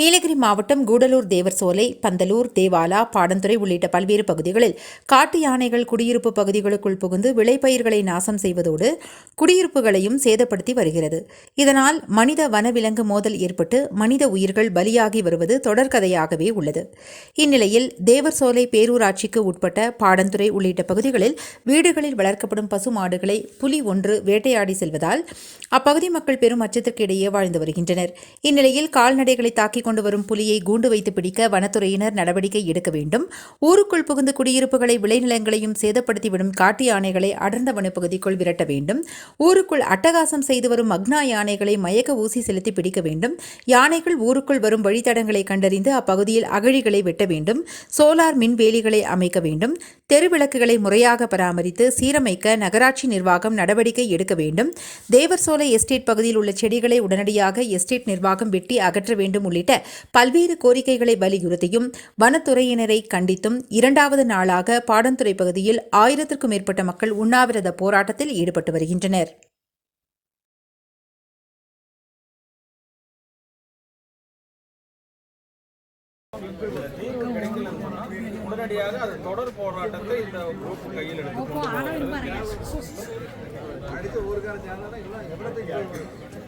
நீலகிரி மாவட்டம் கூடலூர் தேவர் சோலை பந்தலூர் தேவாலா பாடந்துறை உள்ளிட்ட பல்வேறு பகுதிகளில் காட்டு யானைகள் குடியிருப்பு பகுதிகளுக்குள் புகுந்து விளைபயிர்களை நாசம் செய்வதோடு குடியிருப்புகளையும் சேதப்படுத்தி வருகிறது. இதனால் மனித வனவிலங்கு மோதல் ஏற்பட்டு மனித உயிர்கள் பலியாகி வருவது தொடர்கதையாகவே உள்ளது. இந்நிலையில் தேவர் சோலை பேரூராட்சிக்கு உட்பட்ட பாடந்துறை உள்ளிட்ட பகுதிகளில் வீடுகளில் வளர்க்கப்படும் பசு மாடுகளை புலி ஒன்று வேட்டையாடி செல்வதால் அப்பகுதி மக்கள் பெரும் அச்சத்திற்கு இடையே வாழ்ந்து வருகின்றனர். இந்நிலையில் கால்நடைகளை தாக்கிக் கொண்டு வரும் புலியை கூண்டு வைத்து பிடிக்க வனத்துறையினர் நடவடிக்கை எடுக்க வேண்டும். ஊருக்குள் புகுந்து குடியிருப்புகளை விளைநிலங்களையும் சேதப்படுத்திவிடும் காட்டு யானைகளை அடர்ந்த வனப்பகுதிக்குள் விரட்ட வேண்டும். ஊருக்குள் அட்டகாசம் செய்து வரும் மக்னா யானைகளை மயக்க ஊசி செலுத்தி பிடிக்க வேண்டும். யானைகள் ஊருக்குள் வரும் வழித்தடங்களை கண்டறிந்து அப்பகுதியில் அகழிகளை வெட்ட வேண்டும். சோலார் மின்வேலிகளை அமைக்க வேண்டும். தெருவிளக்குகளை முறையாக பராமரித்து சீரமைக்க நகராட்சி நிர்வாகம் நடவடிக்கை எடுக்க வேண்டும். தேவர்சோலை எஸ்டேட் பகுதியில் உள்ள செடிகளை உடனடியாக எஸ்டேட் நிர்வாகம் வெட்டி அகற்ற வேண்டும் உள்ளிட்ட பல்வேறு கோரிக்கைகளை வலியுறுத்தியும் வனத்துறையினரை கண்டித்தும் இரண்டாவது நாளாக பாடந்துறை பகுதியில் ஆயிரத்திற்கும் மேற்பட்ட மக்கள் உண்ணாவிரத போராட்டத்தில் ஈடுபட்டு வருகின்றனர். உடனடியாக அது தொடர் போராட்டத்தை இந்த குரூப் கையில் எடுத்து அடுத்த ஊருக்கார சேனல் எல்லாம்